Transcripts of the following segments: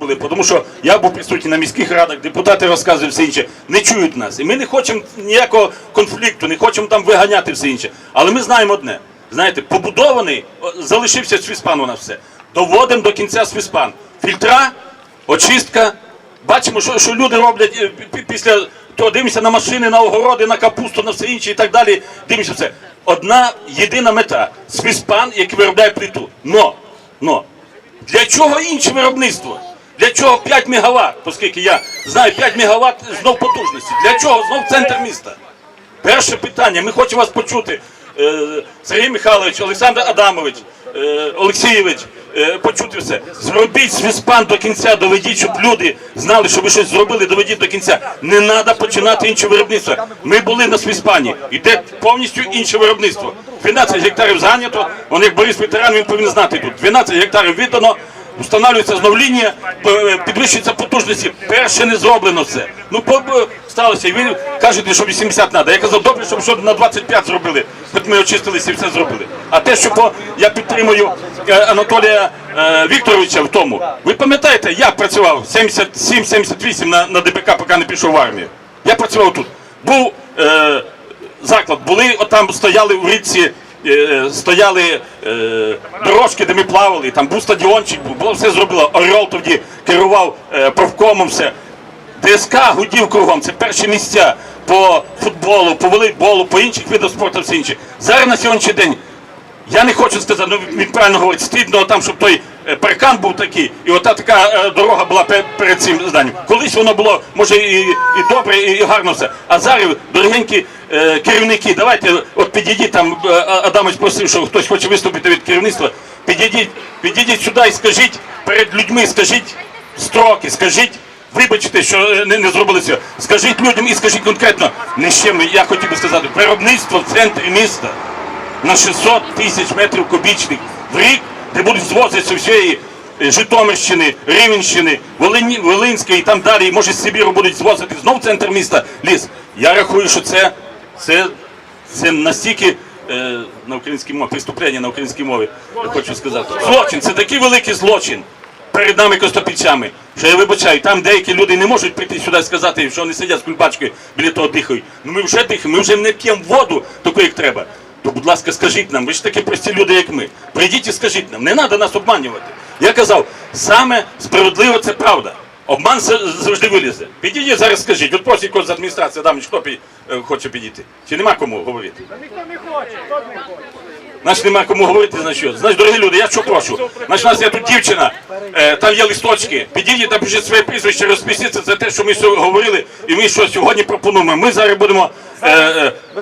були, тому що я був присутній на міських радах, депутати розказують все інше, не чують нас. І ми не хочемо ніякого конфлікту, не хочемо там виганяти все інше. Але ми знаємо одне: знаєте, побудований, залишився свіспан у нас все. Доводимо до кінця свіспан. Фільтра, очистка. Бачимо, що, що люди роблять е, після того, дивимося на машини, на огороди, на капусту, на все інше і так далі. Дивимося все. Одна єдина мета свіспан, який виробляє плиту. Но, но для чого інше виробництво? Для чого 5 МВт, оскільки я знаю 5 МВт знов потужності. Для чого знов центр міста? Перше питання. Ми хочемо вас почути. Е, Сергій Михайлович, Олександр Адамович, е, Олексійович, е, почути все. Зробіть свіспан до кінця, доведіть, щоб люди знали, що ви щось зробили, доведіть до кінця. Не треба починати інше виробництво. Ми були на свіспані. Іде повністю інше виробництво. 12 гектарів зайнято. Вон як Борис ветеран, він повинен знати тут. 12 гектарів віддано. Встановлюється знов лінія, підвищується потужності. Перше не зроблено все. Ну сталося. І ви кажете, що 80 треба. Я казав, добре, щоб що на 25 зробили. Хоч ми очистилися і все зробили. А те, що по я підтримую е, Анатолія е, Вікторовича в тому. Ви пам'ятаєте, я працював 77-78 на, на ДПК, поки не пішов в армію. Я працював тут. Був е, заклад, були отам стояли в річці. Е, Стояли е, дорожки, де ми плавали, там був стадіончик, було все зробило. Орел тоді керував профкомом, правкомом все. ДСК гудів кругом, це перші місця по футболу, по волейболу, по інших видах спорту, все інше. Зараз на сьогоднішній день я не хочу сказати, ну він правильно говорить, стидно там, щоб той е, паркан був такий, і ота така е, дорога була перед цим зданням. Колись воно було, може, і, і добре, і, гарно все. А зараз, дорогенькі е, керівники, давайте, от підійдіть там, е, Адамович просив, що хтось хоче виступити від керівництва. Підійдіть, підійдіть сюди і скажіть перед людьми, скажіть строки, скажіть. Вибачте, що е, не, не зробили цього. Скажіть людям і скажіть конкретно, не ще ми, я хотів би сказати, виробництво в центрі міста на 600 тисяч метрів кубічних в рік, де будуть звозитися всієї е, Житомирщини, Рівенщини, Волині, Волинської і там далі, може з Сибіру будуть звозити знов центр міста ліс. Я рахую, що це, це, це настільки е, на українській мові, преступлення на українській мові, я хочу сказати. Злочин, це такий великий злочин перед нами костопільцями, що я вибачаю, там деякі люди не можуть прийти сюди і сказати, що вони сидять з кульбачкою біля того дихають. Ну ми вже дихаємо, ми вже не п'ємо воду таку, як треба. То, будь ласка, скажіть нам, ви ж такі прості люди, як ми. Прийдіть і скажіть нам, не треба нас обманювати. Я казав, саме справедливо це правда. Обман завжди вилізе. Підійдіть зараз скажіть, от просить когось з адміністрації, Адамович, хто пі- е, хоче підійти? Чи нема кому говорити? Ніхто не хоче, хто не хоче. Значить, нема кому говорити, значить, що? Значить, дорогі люди, я що прошу? Значить, у нас є тут дівчина, е, там є листочки. Підійдіть, напишіть своє прізвище, розпишіться за те, що ми сьогодні говорили, і ми що сьогодні пропонуємо. Ми зараз будемо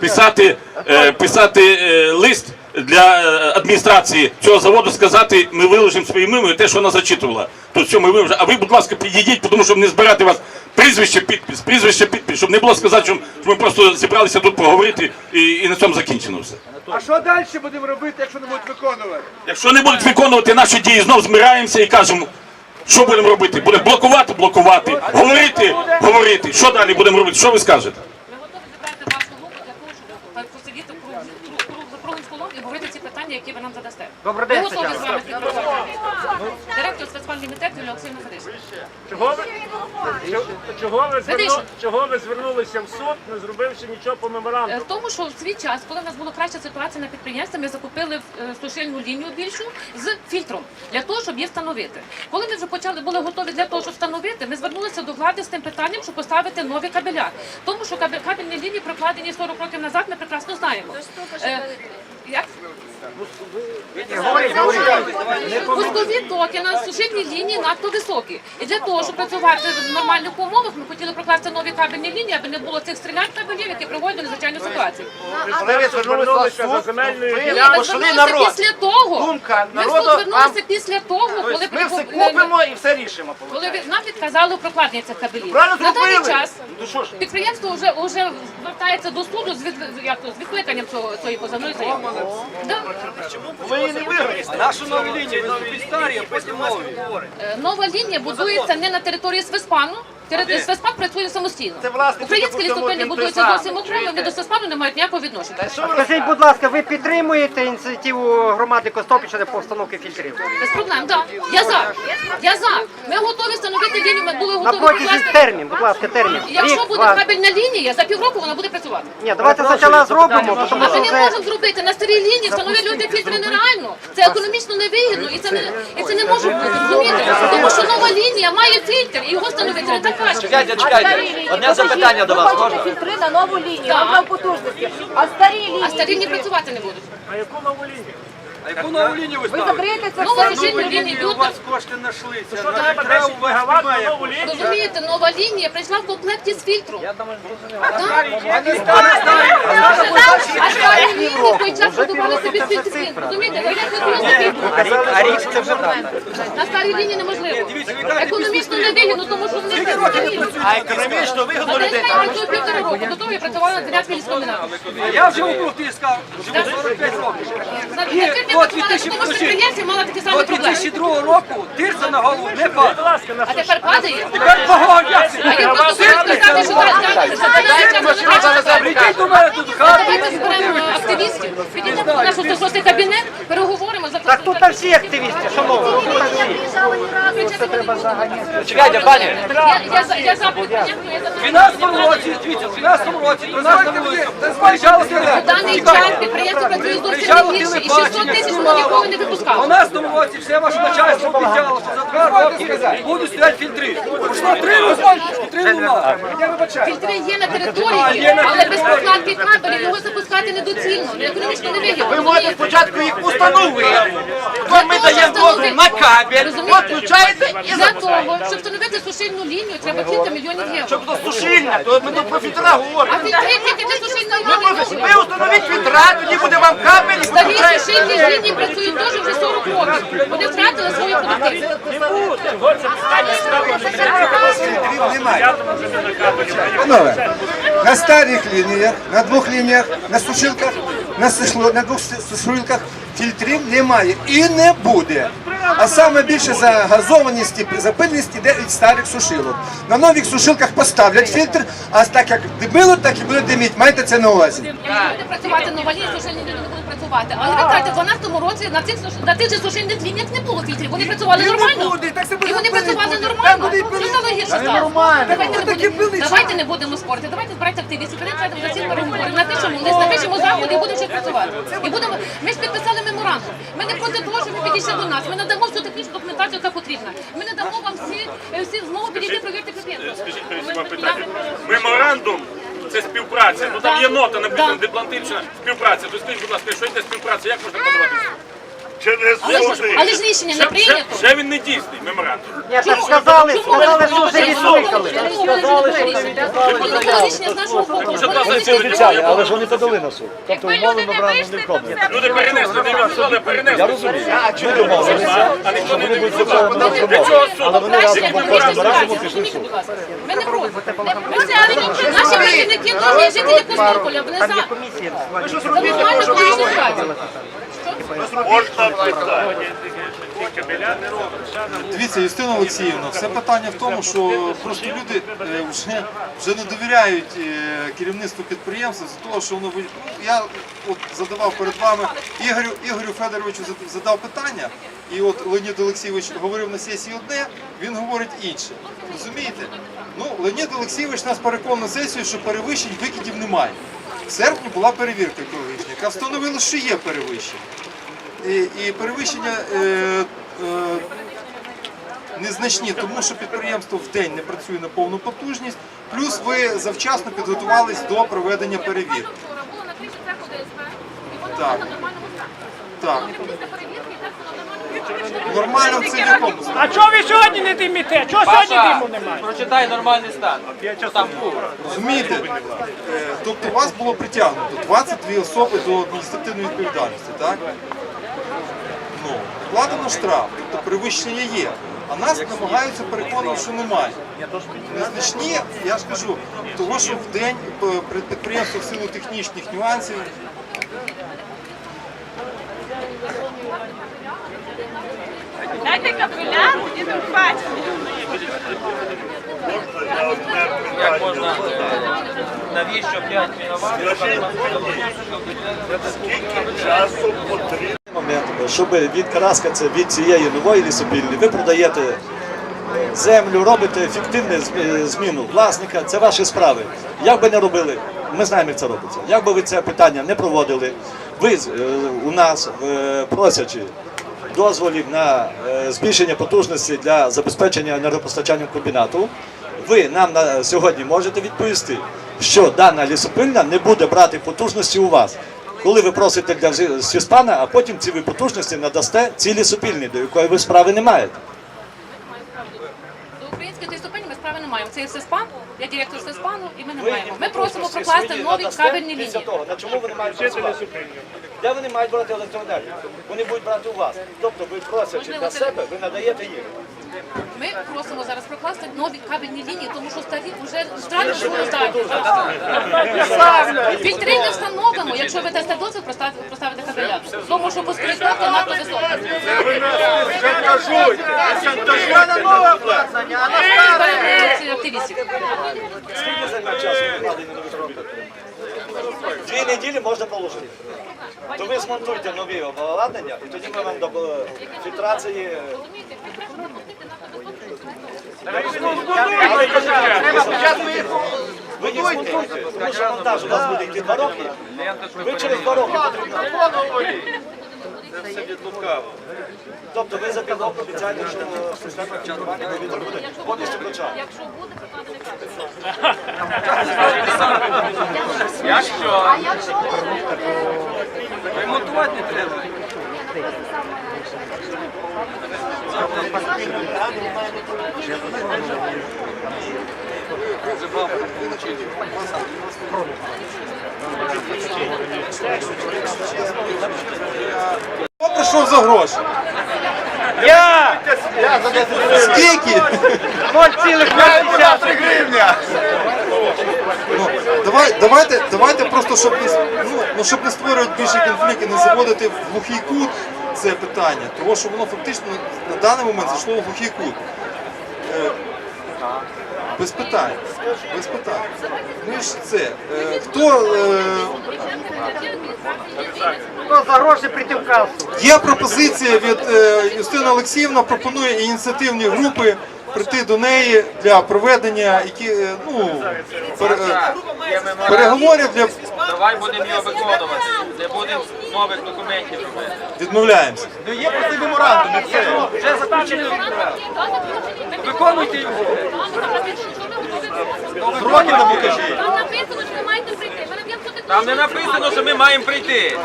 писати, е, писати е, лист для е, адміністрації цього заводу, сказати, ми виложимо своїм мимою те, що вона зачитувала. Тут все ми виложимо. А ви, будь ласка, підійдіть, тому щоб не збирати вас прізвище, підпис, прізвище, підпис, щоб не було сказати, що ми просто зібралися тут поговорити і, і на цьому закінчено все. А що далі будемо робити, якщо не будуть виконувати? Якщо не будуть виконувати наші дії, знов змираємося і кажемо, що будемо робити? Будемо блокувати, блокувати, говорити, говорити. Що далі будемо робити? Що ви скажете? Ми готові зібрати вашу групу для того, щоб посидіти в круг, круг, круг, за круглим столом і говорити ці питання, які ви нам задасте. Добрий Ми день, готові з вами співпрацювати. Директор спецпальний комітет Юлія Олексійовна Федишина. Чого ви, чого- чого, ви зверну, чого ви звернулися в суд, не зробивши нічого по Е, меморандуму? В тому, що в свій час, коли в нас була краща ситуація на підприємстві, ми закупили е, сушильну лінію більшу з фільтром для того, щоб її встановити. Коли ми вже почали були готові для того, щоб встановити, ми звернулися до влади з тим питанням, щоб поставити нові кабеля. Тому що кабель- кабельні лінії прокладені 40 років назад, ми прекрасно знаємо. Е, Як Пускові токи на сушильній лінії надто високі. І для того, щоб працювати в нормальних умовах, ми хотіли прокласти нові кабельні лінії, аби не було цих стрілянь кабелів, які приводять до надзвичайної ситуації. Коли ви звернулися після того. Думка Ми народу звернулися після того, коли Ми все купимо і все рішимо. коли ви- нам відказали у прокладенні цих кабелів. Правильно На даний зробили. час Ну що ж? підприємство вже, вже звертається до суду з, від, як то, з відкликанням цього, цієї позовної заяви. Да. Ви її не виграєте. Нашу нову лінію, нові старі, а потім нові. Е, Нова лінія будується не на території Свеспану. Тери- працює самостійно. Це власне Українські лісопильні будуються зовсім окремо, вони до Свеспану не мають ніякого відношення. Скажіть, будь ласка, ви підтримуєте ініціативу громади Костопіча по встановці фільтрів? Без проблем, так. Я за. Я за. Ми готові встановити лінії ми були готові протязі термін, будь ласка, термін. Якщо буде кабельна лінія, за півроку вона буде працювати. Ні, давайте спочатку зробимо, А ми не можемо зробити на старій лінії встановлювати фільтри нереально. Це економічно невигідно і це не і це не може бути. Розумієте? Тому що нова лінія має фільтр і його встановити не так важко. Чекайте, чекайте. Одне запитання до вас можна? фільтри на нову лінію, на потужності. А старі лінії, А старі не працювати не будуть. А яку нову лінію? А яку нову лінію ви ви ставите? закриєте це Нова все. сушильна лінія йдуть. кошти знайшлися. Що треба 10 мегаватт на нову лінію? Розумієте, нова лінія прийшла в комплекті з фільтром. А старі лінії в той час будували собі фільтри. Розумієте, ви як ви А рік це вже. На старій лінії неможливо. Економічно невигідно, тому що вони працюють. А економічно вигодно людей. Я працюю півтора року, до того я працювала на дев'ятій ліскомбінаті. Я вже у Крутиська живу 45 років. Працювала, тому що підприємці мала такі самі До проблеми. 2002 року тирса на голову не на А тепер падає. Тепер кого? А я просто хочу сказати, що Прийдіть до мене тут в хату. Давайте зберемо активістів, підійдемо в наш 106 кабінет, переговоримо за Так тут там всі активісти, шановні. Чекайте, пані. Я, за- я В 12 році, дивіться, в 12 році до нас на вулиці приїжджало В даний час підприємство працює зовсім не і 600 тисяч ніколи не У випускало. 12 році все ваше начальство обіцяло, що за два роки будуть стояти фільтри. Пройшло три роки, фільтри немає. Фільтри є на території, але без прокладки кабелів його запускати недоцільно, не економічно невигідно. Ви можете спочатку їх установити. Ми даємо дозвіл на кабель, Розумієте? підключаєте і Для того, щоб встановити сушильну лінію, треба кілька мільйонів євро. Щоб до сушильня, то ми тут про фільтра А говоримо. фільтри тільки для сушильної лінії. ви установіть фільтра, тоді буде вам кабель Старі сушильні лінії працюють теж вже 40 років. Вони втратили свою продуктивність. Панове, на старих лініях, на двох лініях, на сушилках, на, сушло, на двох су- сушилках фільтрів немає і не буде. А саме більше загазованість і запильність іде від старих сушилок. На нових сушилках поставлять фільтр, а так як димило, так і буде диміть. Майте це на увазі. Не буде працювати на валі, сушильні люди не будуть працювати. Але ви кажете, в 12 році на цих суш- на тих же сушильних лініях не було фільтрів. Вони працювали нормально. І вони працювали нормально. Гірше стало? Давайте не будемо, давайте не будемо спорити. Давайте збирайте активістів, перейдемо за ці переговори. Напишемо лист, напишемо заходи і будемо ще працювати. І будемо. Ми ж підписали меморандум. Ми не проти того, щоб ви підійшли до нас. Ми надамо всю технічну документацію, яка потрібна. Ми надамо вам всі, всі змогу підійти провірити. Скажіть питання. Меморандум це співпраця. Ну там є нота написана Да. дипломатична співпраця. То скажіть, будь ласка, що йде співпраця, як можна подавати? Але ж, але ж рішення не Ще, ще, прийнято. ще він не дійсний меморандум. Ні, так сказали, сказали, що вже відкликали. Рішення з нашого боку. Вони сесії відкликали. але ж вони подали на суд. Тобто умови меморандум не виконує. Люди перенесли, не відсували, перенесли. Я розумію. Ми домовилися, А ніхто не вони будуть відсував. виконувати Для суд? Але вони разом кожному разу пішли в суд. Ми не проти. Ми це наші працівники є жителі Кострополя. Вони за. Там є комісія. Це нормальна Дивіться, Юстина Олексіївна, все питання в тому, що просто люди е, вже, вже не довіряють е, керівництву підприємства з того, що воно ну, я от задавав перед вами Ігорю Ігорю Федоровичу задав питання, і от Леонід Олексійович говорив на сесії одне, він говорить інше. Розумієте? Ну, Леонід Олексійович нас переконав на сесію, що перевищень викидів немає. В серпні була перевірка екологічна, яка встановила, що є перевищення. І, перевищення е, е, незначні, тому що підприємство в день не працює на повну потужність, плюс ви завчасно підготувались до проведення перевірки. Було на криші цеху і воно Так. було на нормальному стані. Так, нормально. в це в якому стані? А чого ви сьогодні не димите? Чого сьогодні диму немає? Прочитай нормальний стан. Там був. Розумієте? Е, Тобто вас було притягнуто 22 особи до адміністративної відповідальності, так? Ну, вкладено штраф, тобто перевищення є. А нас намагаються переконувати, що немає. Незначні, я ж кажу, того, що в день е, при- підприємство в силу технічних нюансів Дайте капелян, будемо бачити. Як можна? Навіщо 5 момент, щоб відкараскатися від цієї нової лісопільні, ви продаєте землю, робите фіктивну зміну власника, це ваші справи. Як би не робили, ми знаємо, як це робиться. Як би ви це питання не проводили, ви е, у нас е, просячи дозволів на е, збільшення потужності для забезпечення енергопостачання комбінату, ви нам на сьогодні можете відповісти, що дана лісопильня не буде брати потужності у вас. Коли ви просите для сіспана, а потім ці ви потужності надасте цій лісопільні, до якої ви справи не маєте. До української лісопильні ми справи не маємо. Це є СЕСПАН, я директор СЕСПАНу, і ми не маємо. Ми просимо прокласти нові кабельні лінії. того, на чому вони мають працювати? Де вони мають брати електроенергію? Вони будуть брати у вас. Тобто ви просячи Можливо, для це- себе, ви надаєте їм. Ми просимо зараз прокласти нові кабельні лінії, тому що старі вже здатні що здатні. Фільтри не встановимо, якщо ви дасте дозвіл проставити, проставити кабеля. Тому що безкоштовно надто високо. Активістів. Скільки займе часу вкладення нових робіт? Дві неділі можна положити. То ви змонтуйте нові обладнання, і тоді ми вам до е, фільтрації. Ви змонтуйте, тому що монтаж у вас буде йти два роки. Ви через два роки потрібно. Тобто ви за півроку обіцяєте, що система фільтрування повітря буде повністю включати. Якщо буде прокладений кабель. А якщо Ремонтувати не треба. Хто прийшов за гроші? Я! Скільки? 0,53 гривня! Ну, давай, давайте, давайте просто, щоб не, ну, ну, щоб не створювати більше конфліктів, не заводити в глухий кут це питання, тому що воно фактично на даний момент зайшло в глухий кут. Е, без питань. Без питань. Ми ж це. Е, хто, е, Хто за гроші прийти в касу? Є пропозиція від е, Юстина Олексіївна, пропонує ініціативні групи прийти до неї для проведення які, е, ну, пере- е, переговорів для Давай будемо його виконувати. Не будемо нових документів робити. відмовляємося. Ну є просто меморандум, і все. Вже заключили. Виконуйте його. Сроки нам покажіть. Там написано, що ви маєте прийти. Ми Там не написано, що ми маємо прийти.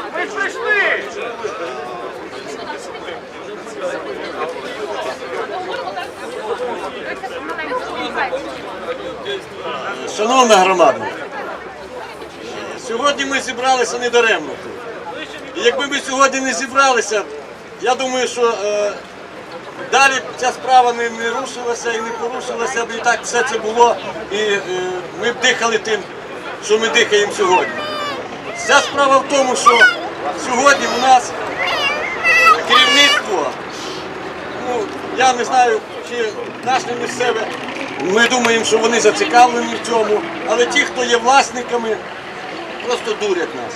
Шановна громада, сьогодні ми зібралися не даремно. І якби ми сьогодні не зібралися, я думаю, що е, далі ця справа не, не рушилася і не порушилася б, і так все це було, і е, ми б дихали тим, що ми дихаємо сьогодні. Вся справа в тому, що сьогодні у нас керівництво ну, я не знаю, чи наше місцеве. Ми думаємо, що вони зацікавлені в цьому, але ті, хто є власниками, просто дурять нас.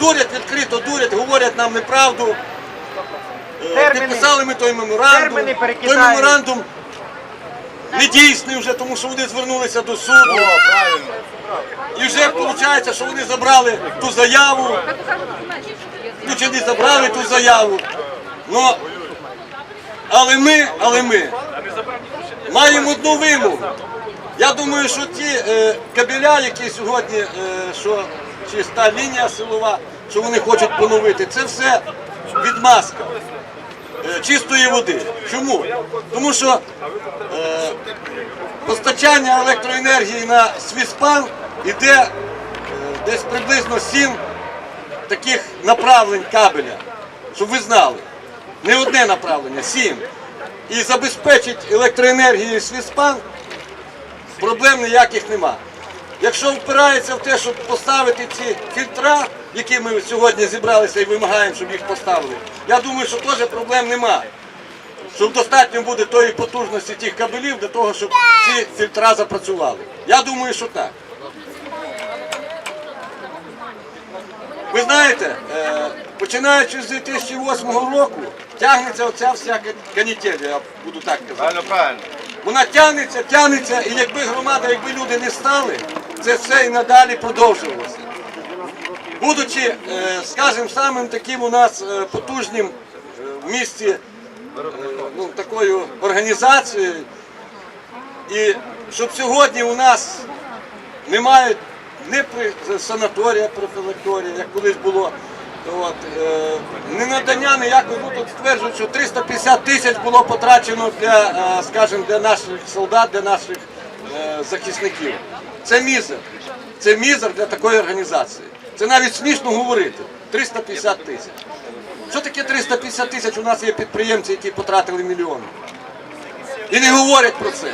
Дурять відкрито, дурять, говорять нам неправду. Е, Терміни. Підписали ми той меморандум. Той меморандум не дійсний вже, тому що вони звернулися до суду. І вже виходить, що вони забрали ту заяву. Ну чи не забрали ту заяву. Ну, але ми, але ми маємо одну вимогу. Я думаю, що ті е, кабеля, які сьогодні, е, що чи та лінія силова, що вони хочуть поновити, це все відмазка е, чистої води. Чому? Тому що е, постачання електроенергії на Свіспан іде е, десь приблизно 7 таких направлень кабеля, щоб ви знали. Не одне направлення, сім. І забезпечить електроенергією Свіспан, проблем ніяких нема. Якщо впирається в те, щоб поставити ці фільтра, які ми сьогодні зібралися і вимагаємо, щоб їх поставили, я думаю, що теж проблем нема. Щоб достатньо буде тої потужності тих кабелів для того, щоб ці фільтра запрацювали. Я думаю, що так. Ви знаєте, е, починаючи з 2008 року, тягнеться оця вся канітель, я буду так казати. Правильно, правильно. Вона тягнеться, тягнеться, і якби громада, якби люди не стали, це все і надалі продовжувалося. Будучи, е, скажімо, самим таким у нас е, потужним е, в місті ну, такою організацією, і щоб сьогодні у нас немає не санаторія, профілакторія, як колись було. От, е, не надання ніякої, ну тут стверджують, що 350 тисяч було потрачено для, е, скажімо, для наших солдат, для наших е, захисників. Це мізер. Це мізер для такої організації. Це навіть смішно говорити. 350 тисяч. Що таке 350 тисяч? У нас є підприємці, які потратили мільйони. І не говорять про це.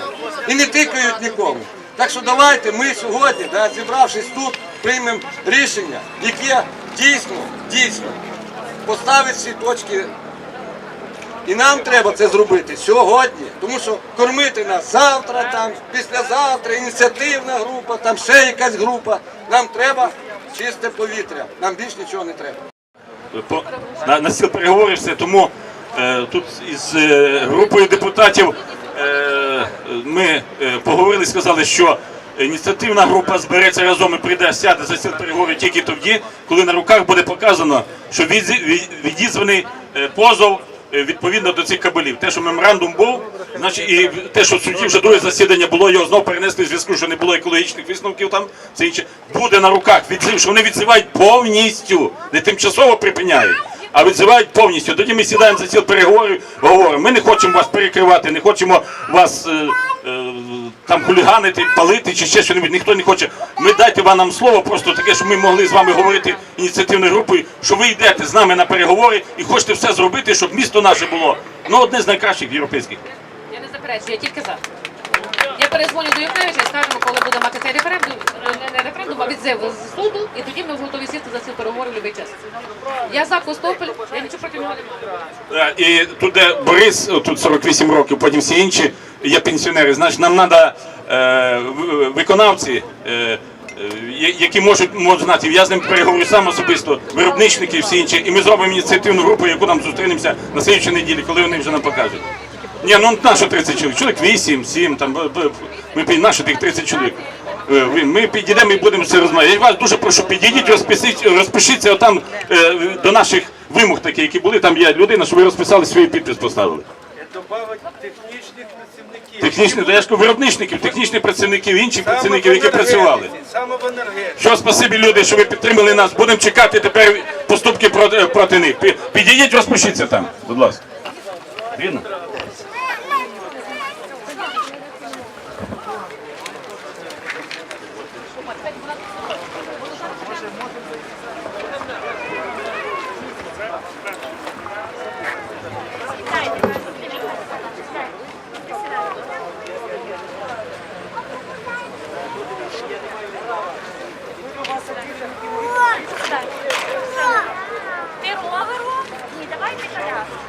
І не тикають нікому. Так що давайте ми сьогодні, да, зібравшись тут, приймемо рішення, яке дійсно, дійсно поставить всі точки. І нам треба це зробити сьогодні, тому що кормити нас завтра, там, післязавтра, ініціативна група, там ще якась група. Нам треба чисте повітря. Нам більш нічого не треба. по- на, на стіл переговорів все. Тому е, тут із е, групою депутатів е, ми е, поговорили, сказали, що ініціативна група збереться разом і прийде, сяде за стіл переговорів тільки тоді, коли на руках буде показано, що відізваний е, позов е, відповідно до цих кабелів. Те, що меморандум був, значить, і те, що в суді вже друге засідання було, його знову перенесли в зв'язку, що не було екологічних висновків там, це інше, буде на руках відзив, що вони відзивають повністю, не тимчасово припиняють. А відзивають повністю. Тоді ми сідаємо за стіл переговорів, говоримо, ми не хочемо вас перекривати, не хочемо вас е, там хуліганити, палити чи ще щось. Ніхто не хоче. Ми дайте вам слово, просто таке, щоб ми могли з вами говорити ініціативною групою, що ви йдете з нами на переговори і хочете все зробити, щоб місто наше було ну одне з найкращих європейських. Я не заперечую, я тільки за. Я перезвоню до Юкневича і скажемо, коли буде мати цей референдум, не- не референдум, а відзив з суду, і тоді ми готові сісти за стіл переговорів в будь-який час. Я за Костопіль, я нічого проти нього не маю. Е, І тут де Борис, тут 48 років, потім всі інші є пенсіонери. Значить, нам треба е, виконавці, е, е, які можуть, можуть знати. Я з ним переговорю сам особисто, виробничники і всі інші. І ми зробимо ініціативну групу, яку нам зустрінемося на слідчій неділі, коли вони вже нам покажуть. Ні, ну нащо 30 чоловік? Чоловік 8, 7, там, ми під нащо тих 30 чоловік. Е, Ми підійдемо і будемо все розмовляти. Я вас дуже прошу, підійдіть, розпишіть, розпишіться отам е, до наших вимог такі, які були. Там є людина, щоб ви розписали свій підпис поставили. Добавить технічних працівників. Технічні, то я ж кажу, виробничників, технічних працівників, інших працівників, які працювали. Саме в енергетиці. Що спасибі, люди, що ви підтримали нас. Будемо чекати тепер поступки проти, проти них. Підійдіть, розпишіться там, будь ласка. Видно?